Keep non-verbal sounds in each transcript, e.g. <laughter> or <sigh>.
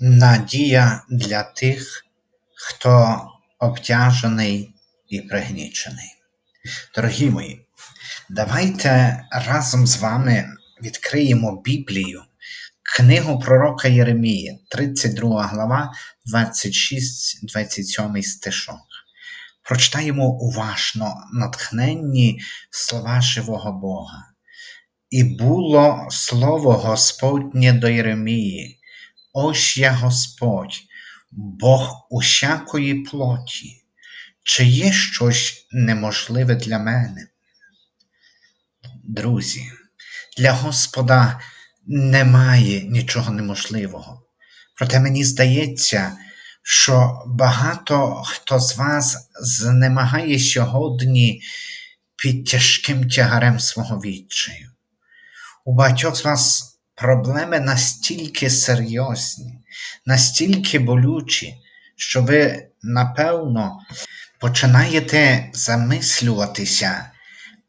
Надія для тих, хто обтяжений і пригнічений. Дорогі мої, давайте разом з вами відкриємо Біблію, книгу пророка Єремії, 32 глава, 26-27 стишок. Прочитаємо уважно натхненні слова живого Бога. І було слово Господнє до Єремії, ось я Господь, Бог усякої плоті, чи є щось неможливе для мене? Друзі, для Господа немає нічого неможливого. Проте мені здається, що багато хто з вас знемагає сьогодні під тяжким тягарем свого відчаю. У багатьох з вас проблеми настільки серйозні, настільки болючі, що ви, напевно, починаєте замислюватися,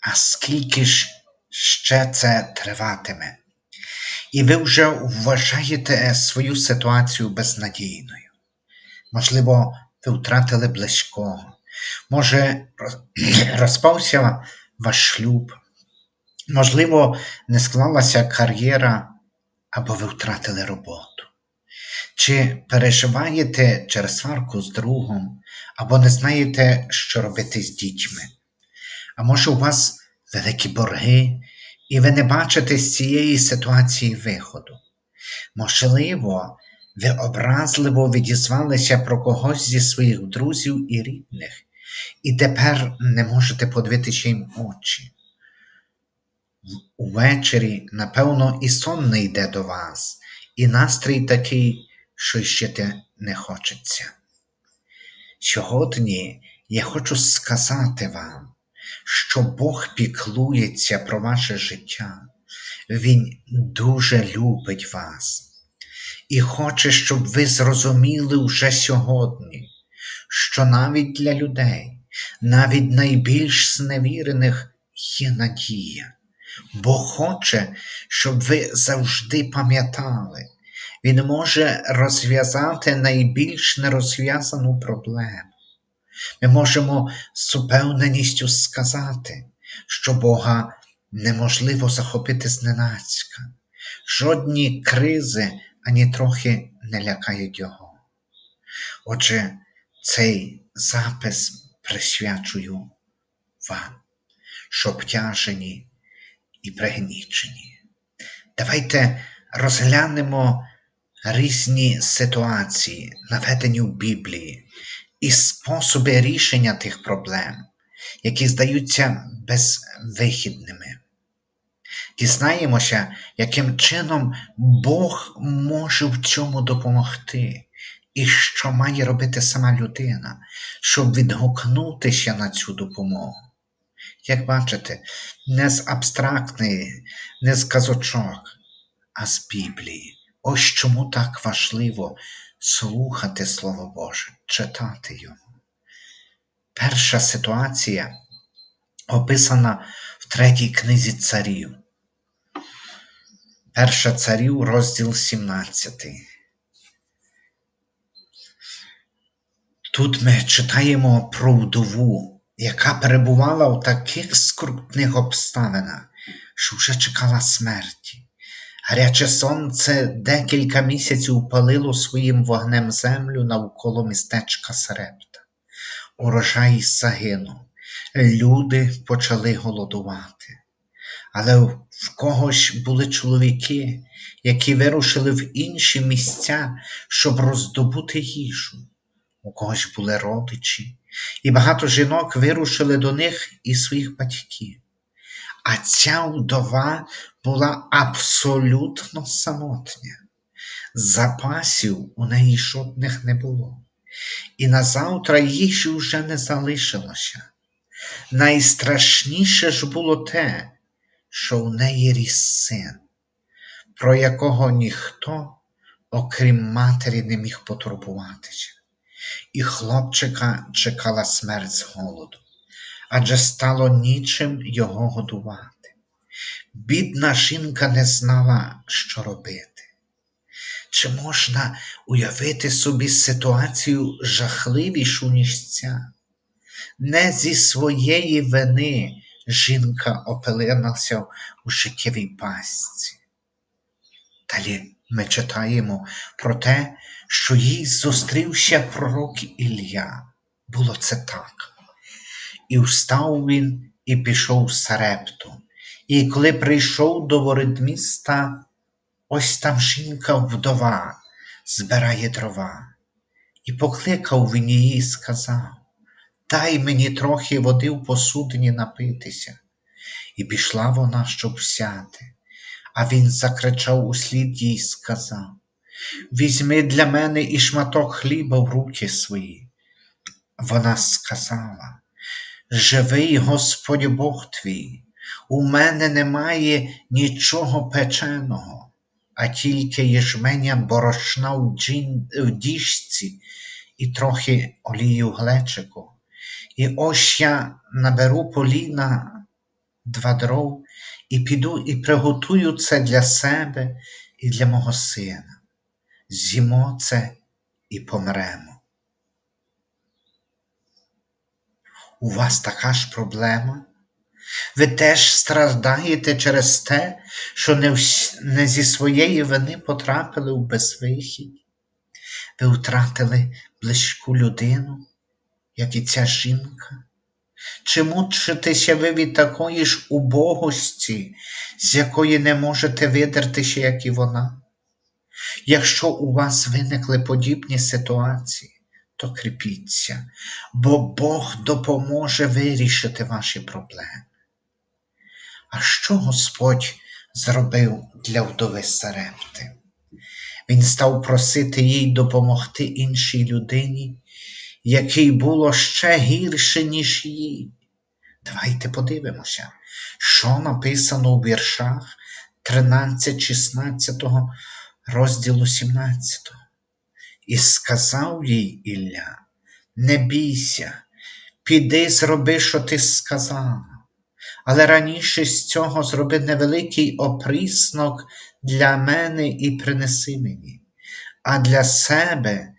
а скільки ж ще це триватиме. І ви вже вважаєте свою ситуацію безнадійною. Можливо, ви втратили близького, може, <clears throat> розпався ваш шлюб, можливо, не склалася кар'єра або ви втратили роботу. Чи переживаєте через сварку з другом, або не знаєте, що робити з дітьми? А може, у вас великі борги, і ви не бачите з цієї ситуації виходу? Можливо, ви образливо відізвалися про когось зі своїх друзів і рідних, і тепер не можете подивитися їм очі. Увечері, напевно, і сон не йде до вас, і настрій такий, що жити не хочеться. Сьогодні я хочу сказати вам, що Бог піклується про ваше життя, Він дуже любить вас і хоче, щоб ви зрозуміли вже сьогодні, що навіть для людей, навіть найбільш зневірених є надія. Бог хоче, щоб ви завжди пам'ятали, Він може розв'язати найбільш нерозв'язану проблему. Ми можемо з упевненістю сказати, що Бога неможливо захопити зненацька. Жодні кризи ані трохи не лякають Його. Отже, цей запис присвячую вам, що обтяжені і пригнічені. Давайте розглянемо різні ситуації, наведені в Біблії, і способи рішення тих проблем, які здаються безвихідними. Дізнаємося, яким чином Бог може в цьому допомогти, і що має робити сама людина, щоб відгукнутися на цю допомогу. Як бачите, не з абстрактної, не з казочок, а з Біблії. Ось чому так важливо слухати Слово Боже, читати його. Перша ситуація описана в третій книзі царів. Перша царів, розділ 17. Тут ми читаємо про вдову, яка перебувала у таких скрутних обставинах, що вже чекала смерті. Гаряче сонце декілька місяців палило своїм вогнем землю навколо містечка Сарепта. Урожай загинув, люди почали голодувати. Але в когось були чоловіки, які вирушили в інші місця, щоб роздобути їжу. У когось були родичі, і багато жінок вирушили до них і своїх батьків. А ця вдова була абсолютно самотня. Запасів у неї жодних не було, і назавтра їжі вже не залишилося. Найстрашніше ж було те, що в неї ріс син, про якого ніхто, окрім матері, не міг потурбуватися, і хлопчика чекала смерть з голоду, адже стало нічим його годувати. Бідна жінка не знала, що робити. Чи можна уявити собі ситуацію жахливішу, ніж ця? Не зі своєї вини жінка опинилася у життєвій пастці. Далі ми читаємо про те, що їй зустрівся пророк Ілля. Було це так. І встав він і пішов в Сарепту. І коли прийшов до воріт міста, ось там жінка вдова збирає дрова. І покликав він її і сказав: Дай мені трохи води в посудині напитися. І пішла вона, щоб взяти. А він закричав услід їй і сказав: Візьми для мене і шматок хліба в руки свої. Вона сказала: Живий Господь Бог твій, у мене немає нічого печеного, а тільки єжменя борошна в, джін... в діжці і трохи олії в глечику. І ось я наберу поліна два дров і піду і приготую це для себе і для мого сина. З'їмо це і помремо. У вас така ж проблема? Ви теж страждаєте через те, що не, всь... не зі своєї вини потрапили в безвихідь. Ви втратили близьку людину, як і ця жінка. Чи мучитеся ви від такої ж убогості, з якої не можете видертися, як і вона? Якщо у вас виникли подібні ситуації, то кріпіться, бо Бог допоможе вирішити ваші проблеми. А що Господь зробив для вдови Сарепти? Він став просити їй допомогти іншій людині, якій було ще гірше, ніж їй. Давайте подивимося, що написано у віршах 13, 16 розділу 17. І сказав їй Ілля, не бійся, піди зроби, що ти сказала, але раніше з цього зроби невеликий опріснок для мене і принеси мені, а для себе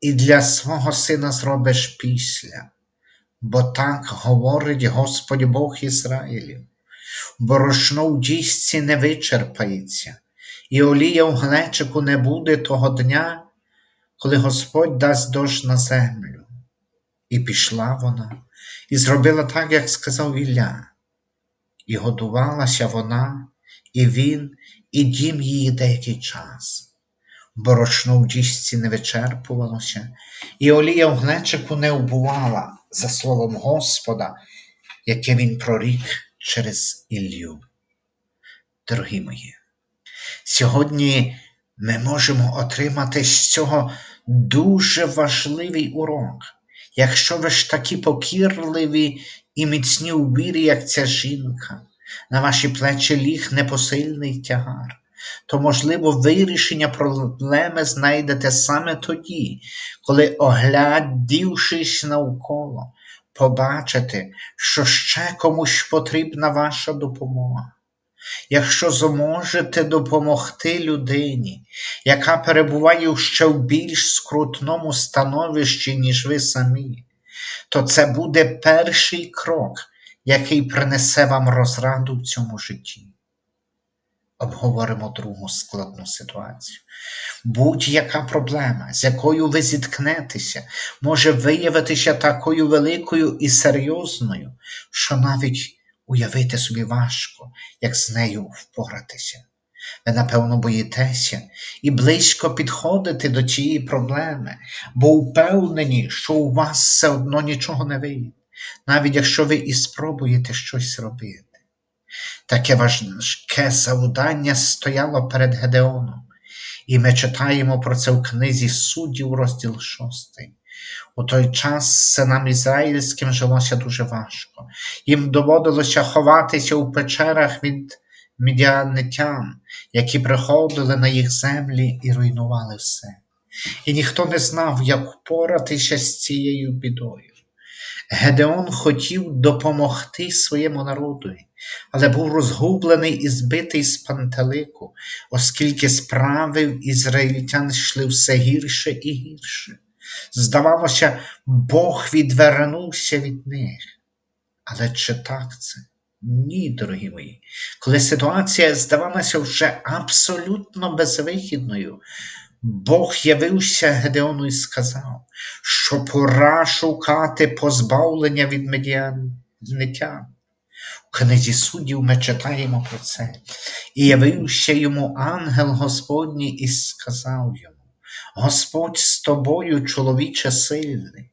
і для свого сина зробиш після. Бо так говорить Господь Бог Ізраїлів, борошно в дісці не вичерпається, і олія в глечику не буде того дня, коли Господь дасть дощ на землю. І пішла вона, і зробила так, як сказав Ілля, і годувалася вона, і він, і дім її деякий час. Борошно в діжці не вичерпувалося, і олія в глечику не убувала за словом Господа, яке він прорік через Іллю. Дорогі мої, сьогодні ми можемо отримати з цього дуже важливий урок. Якщо ви ж такі покірливі і міцні у вірі, як ця жінка, на ваші плечі ліг непосильний тягар, то, можливо, вирішення проблеми знайдете саме тоді, коли, оглядівшись навколо, побачите, що ще комусь потрібна ваша допомога. Якщо зможете допомогти людині, яка перебуває ще в більш скрутному становищі, ніж ви самі, то це буде перший крок, який принесе вам розраду в цьому житті. Обговоримо другу складну ситуацію. Будь-яка проблема, з якою ви зіткнетеся, може виявитися такою великою і серйозною, що навіть уявити собі важко, як з нею впоратися. Ви, напевно, боїтеся і близько підходите до цієї проблеми, бо впевнені, що у вас все одно нічого не вийде, навіть якщо ви і спробуєте щось робити. Таке важке завдання стояло перед Гедеоном, і ми читаємо про це в книзі суддів, розділ 6. У той час синам ізраїльським жилося дуже важко. Їм доводилося ховатися у печерах від мідіанитян, які приходили на їх землі і руйнували все. І ніхто не знав, як впоратися з цією бідою. Гедеон хотів допомогти своєму народові, але був розгублений і збитий з пантелику, оскільки справи ізраїльтян йшли все гірше і гірше. Здавалося, Бог відвернувся від них. Але чи так це? Ні, дорогі мої. Коли ситуація здавалася вже абсолютно безвихідною, Бог явився Гедеону і сказав, що пора шукати позбавлення від медіанитян. У книзі суддів ми читаємо про це. І явився йому ангел Господній і сказав йому: Господь з тобою, чоловіче сильний.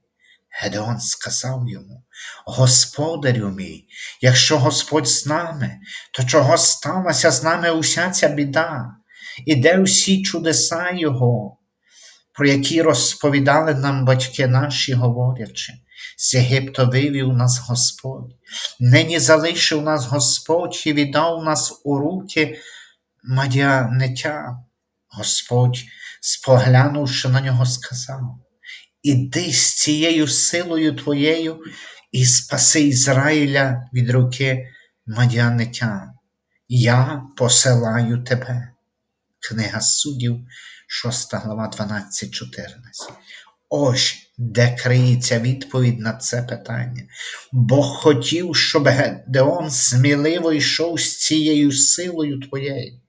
Гедеон сказав йому: Господарю мій, якщо Господь з нами, то чого сталася з нами уся ця біда? І де всі чудеса Його, про які розповідали нам батьки наші, говорячи, з Єгипта вивів нас Господь, нині залишив нас Господь і віддав нас у руки мадянитя. Господь, споглянувши на нього, сказав: Іди з цією силою твоєю і спаси Ізраїля від руки мадянитян. Я посилаю тебе. Книга суддів, 6 глава 12, 14. Ось де криється відповідь на це питання. Бог хотів, щоб Гедеон сміливо йшов з цією силою твоєю.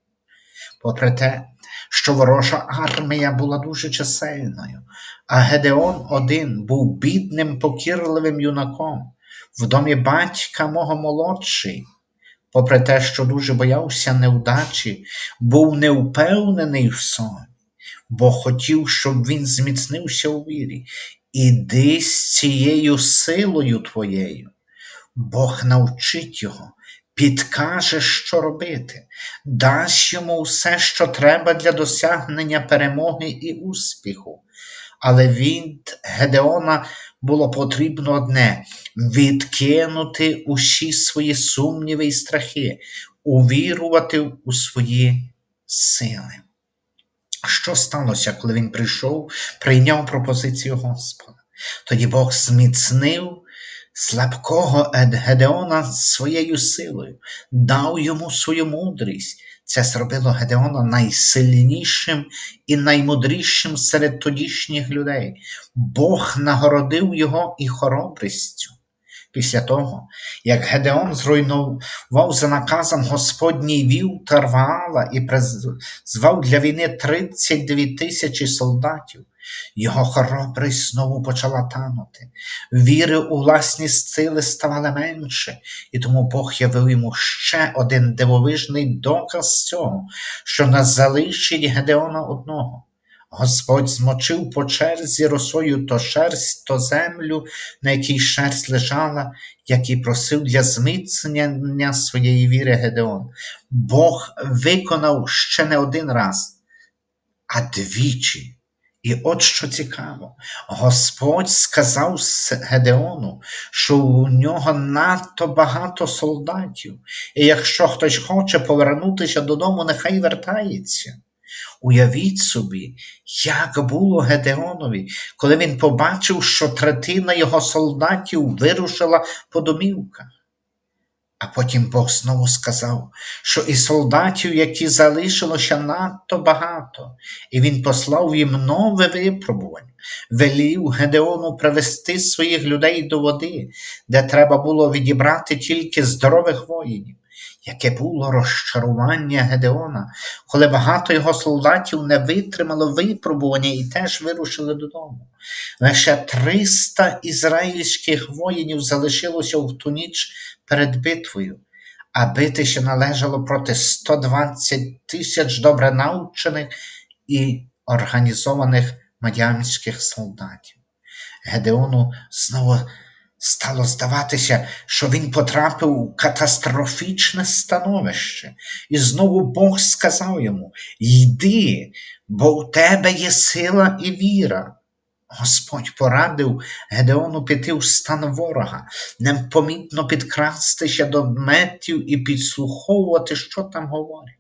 Попри те, що ворожа армія була дуже чисельною, а Гедеон один був бідним, покірливим юнаком, в домі батька мого молодший попри те, що дуже боявся невдачі, був невпевнений в собі, бо хотів, щоб він зміцнився у вірі. Іди з цією силою твоєю. Бог навчить його, підкаже, що робити, дасть йому все, що треба для досягнення перемоги і успіху. Але від Гедеона було потрібно одне відкинути усі свої сумніви і страхи, увірувати у свої сили. Що сталося, коли він прийшов, прийняв пропозицію Господа? Тоді Бог зміцнив слабкого Гедеона своєю силою, дав йому свою мудрість. Це зробило Гедеона найсильнішим і наймудрішим серед тодішніх людей. Бог нагородив його і хоробрістю. Після того, як Гедеон зруйнував за наказом Господній вів Тарваала і призвав для війни 32 тисячі солдатів, його хоробрість знову почала танути, віри у власні сили ставали менше, і тому Бог явив йому ще один дивовижний доказ цього, що нас залишить Гедеона одного. Господь змочив по черзі росою то шерсть, то землю, на якій шерсть лежала, як і просив для зміцнення своєї віри Гедеон. Бог виконав ще не один раз, а двічі. І от що цікаво, Господь сказав Гедеону, що у нього надто багато солдатів, і якщо хтось хоче повернутися додому, нехай вертається. Уявіть собі, як було Гедеонові, коли він побачив, що третина його солдатів вирушила по домівках. А потім Бог знову сказав, що і солдатів, які залишилося надто багато, і він послав їм нове випробування, велів Гедеону привести своїх людей до води, де треба було відібрати тільки здорових воїнів. Яке було розчарування Гедеона, коли багато його солдатів не витримало випробування і теж вирушили додому. Лише 300 ізраїльських воїнів залишилося в ту ніч перед битвою, а битися належало проти 120 тисяч добре навчених і організованих мадянських солдатів. Гедеону знову стало здаватися, що він потрапив у катастрофічне становище, і знову Бог сказав йому: Йди, бо у тебе є сила і віра. Господь порадив Гедеону піти в стан ворога, непомітно підкрастися до метів і підслуховувати, що там говорять.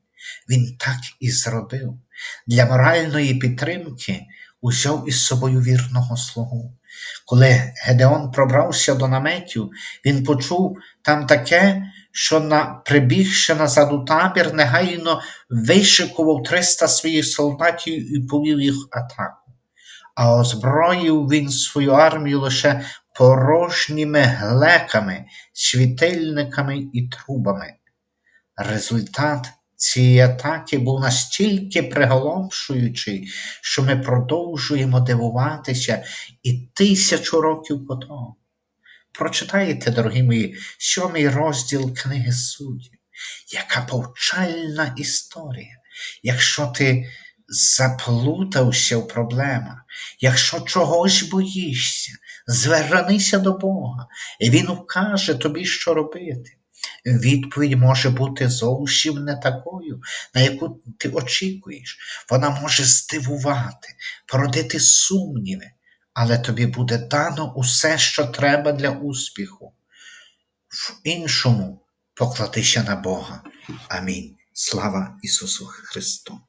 Він так і зробив. Для моральної підтримки узяв із собою вірного слугу. Коли Гедеон пробрався до наметів, він почув там таке, що, на, прибігши назад у табір, негайно вишикував 300 своїх солдатів і повів їх атаку. А озброїв він свою армію лише порожніми глеками, світильниками і трубами. Результат цієї атаки був настільки приголомшуючий, що ми продовжуємо дивуватися і тисячу років по тому. Прочитайте, дорогі мої, сьомий розділ книги суддів. Яка повчальна історія. Якщо ти заплутався в проблемах, якщо чогось боїшся, звернися до Бога, і Він вкаже тобі, що робити. Відповідь може бути зовсім не такою, на яку ти очікуєш. Вона може здивувати, породити сумніви, але тобі буде дано усе, що треба для успіху. В іншому покладися на Бога. Амінь. Слава Ісусу Христу!